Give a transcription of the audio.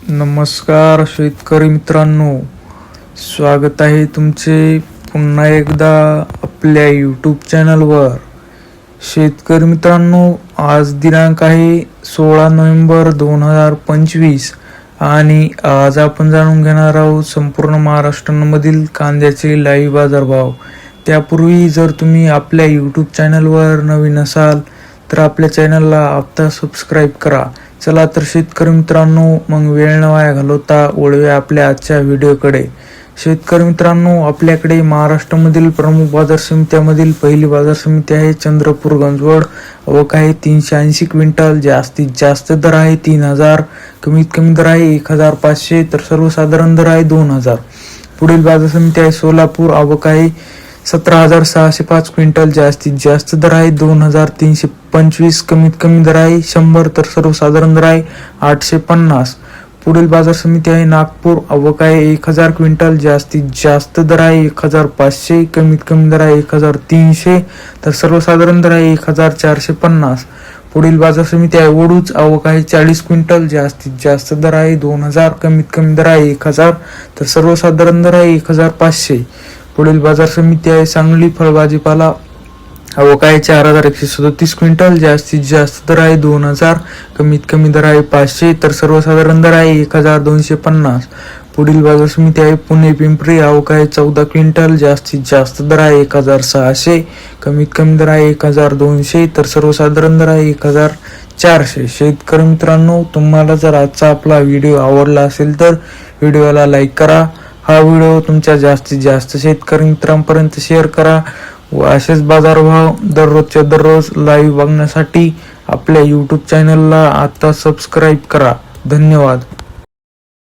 नमस्कार शेतकरी मित्रांनो. स्वागत आहे तुमचे पुन्हा एकदा आपल्या यूट्यूब चॅनलवर शेतकरी मित्रांनो आज दिनांक आहे सोळा नोव्हेंबर दोन हजार पंचवीस आणि आज आपण जाणून घेणार आहोत संपूर्ण महाराष्ट्रामधील कांद्याचे लाईव्ह बाजारभाव. त्यापूर्वी जर तुम्ही आपल्या यूट्यूब चॅनलवर नवीन असाल तर आपल्या चॅनलला आत्ता सबस्क्राईब करा. चला तर शेतकरी मित्रांनो मग वेळ न वाया घालवता वळूया आपल्या आजच्या व्हिडिओकडे. शेतकरी मित्रांनो आपल्याकडे महाराष्ट्रामधील प्रमुख बाजार समित्यामधील पहिली बाजार समिती आहे चंद्रपूर गंजवड. अवक आहे तीनशे ऐंशी क्विंटल जास्तीत जास्त दर आहे तीन हजार कमीत कमी दर आहे एक हजार पाचशे तर सर्वसाधारण दर आहे दोन हजार. पुढील बाजार समिती आहे सोलापूर आवक आहे सतरा हजार सहाशे पाच क्विंटल जास्तीत जास्त दर आहे. दोन हजार तीनशे पंचवीस कमीत कमी दर आहे. शंभर तर सर्वसाधारण दर आहे. आठशे पन्नास. पुढील बाजार समिती आहे. नागपूर. आवक आहे. एक हजार क्विंटल जास्तीत जास्त दर आहे. एक हजार पाचशे कमीत कमी दर आहे. एक हजार तीनशे तर सर्वसाधारण दर आहे. एक हजार चारशे पन्नास. पुढील बाजार समिती आहे. वडूच आवक आहे. चाळीस क्विंटल जास्तीत जास्त दर आहे. दोन हजार कमीत कमी दर आहे. एक हजार तर सर्वसाधारण दर आहे. एक हजार पाचशे. पुढील बाजार समिती आहे. सांगली फळभाजीपाला अवकाळी आहे चार हजार एकशे सदोतीस क्विंटल जास्तीत जास्त दर आहे दोन हजार कमीत कमी दर आहे पाचशे तर सर्वसाधारण दर आहे एक हजार दोनशे पन्नास. पुढील बाजार समिती आहे पुणे पिंपरी अवकाळी चौदा क्विंटल जास्तीत जास्त दर आहे एक हजार सहाशे कमीत कमी दर आहे एक हजार दोनशे तर सर्वसाधारण दर आहे एक हजार चारशे. शेतकरी मित्रांनो तुम्हाला जर आजचा आपला व्हिडिओ आवडला असेल तर व्हिडिओला लाईक करा हा व्हिडिओ तुमच्या जास्तीत जास्त शेतकरी मित्रांपर्यंत शेअर करा व असेच बाजारभाव दररोजच्या दररोज लाईव्ह बघण्यासाठी आपल्या यूट्यूब चॅनलला आता सबस्क्राईब करा. धन्यवाद.